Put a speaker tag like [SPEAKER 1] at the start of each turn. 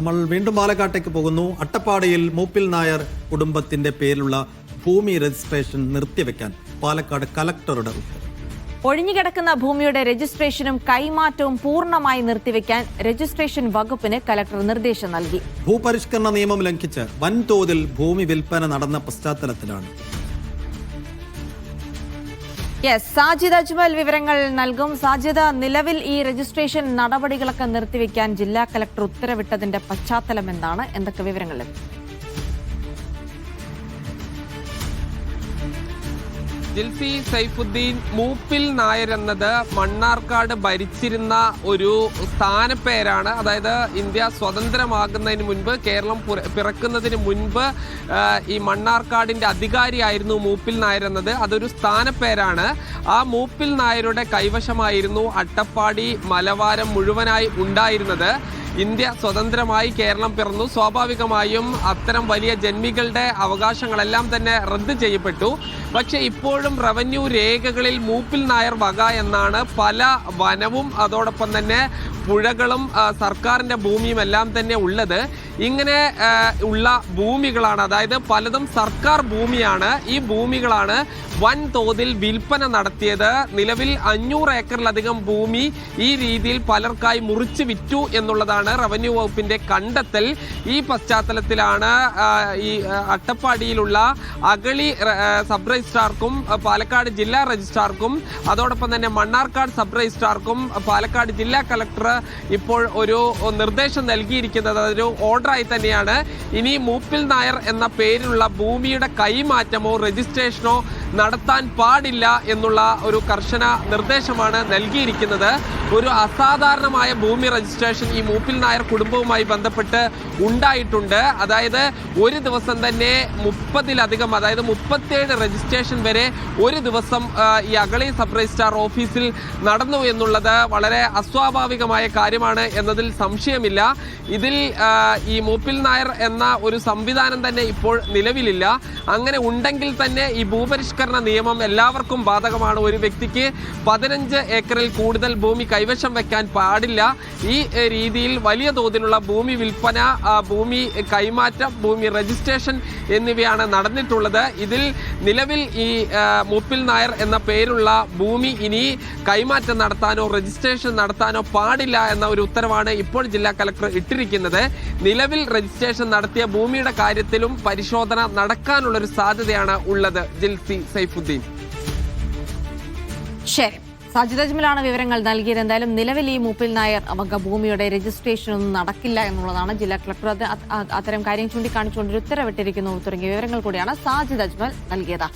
[SPEAKER 1] നമ്മൾ വീണ്ടും പാലക്കാട്ടേക്ക് പോകുന്നു. അട്ടപ്പാടിയിൽ മൂപ്പിൽ നായർ കുടുംബത്തിന്റെ പേരിലുള്ള ഭൂമി രജിസ്ട്രേഷൻ നിർത്തിവെക്കാൻ പാലക്കാട് കലക്ടറുടെ
[SPEAKER 2] ഒഴിഞ്ഞുകിടക്കുന്ന ഭൂമിയുടെ രജിസ്ട്രേഷനും കൈമാറ്റവും പൂർണമായി നിർത്തിവെക്കാൻ രജിസ്ട്രേഷൻ വകുപ്പിന് കലക്ടർ നിർദ്ദേശം നൽകി.
[SPEAKER 1] ഭൂപരിഷ്കരണ നിയമം ലംഘിച്ച് വൻതോതിൽ ഭൂമി വിൽപ്പന നടന്ന പശ്ചാത്തലത്തിലാണ്.
[SPEAKER 2] യെസ് സാജിദ് അജ്മൽ വിവരങ്ങൾ നൽകും. സാജിദ നിലവിൽ ഈ രജിസ്ട്രേഷൻ നടപടികളൊക്കെ നിർത്തിവെക്കാൻ ജില്ലാ കലക്ടർ ഉത്തരവിട്ടതിന്റെ പശ്ചാത്തലം എന്താണ് എന്തൊക്കെ വിവരങ്ങൾ ലഭിക്കും?
[SPEAKER 3] ജിൽസി സൈഫുദ്ദീൻ മൂപ്പിൽ നായർ എന്നത് മണ്ണാർക്കാട് ഭരിച്ചിരുന്ന ഒരു സ്ഥാനപ്പേരാണ്. അതായത് ഇന്ത്യ സ്വതന്ത്രമാകുന്നതിന് മുൻപ് കേരളം പിറക്കുന്നതിന് മുൻപ് ഈ മണ്ണാർക്കാടിന്റെ അധികാരിയായിരുന്നു മൂപ്പിൽ നായർ എന്നത്. അതൊരു സ്ഥാനപ്പേരാണ്. ആ മൂപ്പിൽ നായരുടെ കൈവശമായിരുന്നു അട്ടപ്പാടി മലവാരം മുഴുവനായി ഉണ്ടായിരുന്നത്. ഇന്ത്യ സ്വതന്ത്രമായി കേരളം പിറന്നു. സ്വാഭാവികമായും അത്തരം വലിയ ജന്മികളുടെ അവകാശങ്ങളെല്ലാം തന്നെ റദ്ദ് ചെയ്യപ്പെട്ടു. പക്ഷെ ഇപ്പോഴും റവന്യൂ രേഖകളിൽ മൂപ്പിൽ നായർ വക എന്നാണ് പല വനവും അതോടൊപ്പം തന്നെ പുഴകളും സർക്കാരിന്റെ ഭൂമിയും എല്ലാം തന്നെ ഉള്ളത്. ഇങ്ങനെ ഉള്ള ഭൂമികളാണ്. അതായത് പലതും സർക്കാർ ഭൂമിയാണ്. ഈ ഭൂമികളാണ് വൻതോതിൽ വിൽപ്പന നടത്തിയത്. നിലവിൽ അഞ്ഞൂറ് ഏക്കറിലധികം ഭൂമി ഈ രീതിയിൽ പലർക്കായി മുറിച്ചു വിറ്റു എന്നുള്ളതാണ് റവന്യൂ വകുപ്പിന്റെ കണ്ടെത്തൽ. ഈ പശ്ചാത്തലത്തിലാണ് ഈ അട്ടപ്പാടിയിലുള്ള അഗളി സബ് രജിസ്ട്രാർക്കും പാലക്കാട് ജില്ലാ രജിസ്ട്രാർക്കും അതോടൊപ്പം തന്നെ മണ്ണാർക്കാട് സബ് രജിസ്ട്രാർക്കും പാലക്കാട് ജില്ലാ കളക്ടർ ഇപ്പോൾ ഒരു നിർദ്ദേശം നൽകിയിരിക്കുന്നത്. അതൊരു ഓർഡറായി തന്നെയാണ്. ഇനി മൂപ്പിൽ നായർ എന്ന പേരിലുള്ള ഭൂമിയുടെ കൈമാറ്റമോ രജിസ്ട്രേഷനോ നടത്താൻ പാടില്ല എന്നുള്ള ഒരു കർശന നിർദ്ദേശമാണ് നൽകിയിരിക്കുന്നത്. ഒരു അസാധാരണമായ ഭൂമി രജിസ്ട്രേഷൻ ഈ മൂപ്പിൽ നായർ കുടുംബവുമായി ബന്ധപ്പെട്ട് ഉണ്ടായിട്ടുണ്ട്. അതായത് ഒരു ദിവസം തന്നെ മുപ്പതിലധികം അതായത് മുപ്പത്തേഴ് രജിസ്ട്രേഷൻ വരെ ഒരു ദിവസം ഈ അഗളി സബ് രജിസ്ട്രാർ ഓഫീസിൽ നടന്നു എന്നുള്ളത് വളരെ അസ്വാഭാവികമായ കാര്യമാണ് എന്നതിൽ സംശയമില്ല. ഇതിൽ ഈ മൂപ്പിൽ നായർ എന്ന ഒരു സംവിധാനം തന്നെ ഇപ്പോൾ നിലവിലില്ല. അങ്ങനെ ഉണ്ടെങ്കിൽ തന്നെ ഈ ഭൂപരിഷ്കരണ നിയമം എല്ലാവർക്കും ബാധകമാണ്. ഒരു വ്യക്തിക്ക് പതിനഞ്ച് ഏക്കറിൽ കൂടുതൽ ഭൂമി കൈവശം വെക്കാൻ പാടില്ല. ഈ രീതിയിൽ വലിയ തോതിലുള്ള ഭൂമി വിൽപ്പന ഭൂമി കൈമാറ്റം ഭൂമി രജിസ്ട്രേഷൻ എന്നിവയാണ് നടന്നിട്ടുള്ളത്. ഇതിൽ നിലവിൽ ഈ മൂപ്പിൽ നായർ എന്ന പേരുള്ള ഭൂമി ഇനി കൈമാറ്റം നടത്താനോ രജിസ്ട്രേഷൻ നടത്താനോ പാടില്ല എന്ന ഒരു ഉത്തരവാണ് ഇപ്പോൾ ജില്ലാ കലക്ടർ ഇട്ടിരിക്കുന്നത്. നിലവിൽ രജിസ്ട്രേഷൻ നടത്തിയ ഭൂമിയുടെ കാര്യത്തിലും പരിശോധന നടക്കാനുള്ള ഒരു സാധ്യതയാണ് ഉള്ളത് ജിൽസി സൈഫുദ്ദീൻ.
[SPEAKER 2] ശരി. സാജിദ് അജ്മലാണ് വിവരങ്ങൾ നൽകിയത്. എന്തായാലും നിലവിൽ ഈ മൂപ്പിൽ നായർ ഭൂമിയുടെ രജിസ്ട്രേഷൻ ഒന്നും നടക്കില്ല എന്നുള്ളതാണ് ജില്ലാ കളക്ടർ അത്തരം കാര്യം ചൂണ്ടിക്കാണിച്ചുകൊണ്ട് ഉത്തരവിട്ടിരിക്കുന്നു. തുടങ്ങിയ വിവരങ്ങൾ കൂടിയാണ് സാജിദ് അജ്മൽ നൽകിയത്.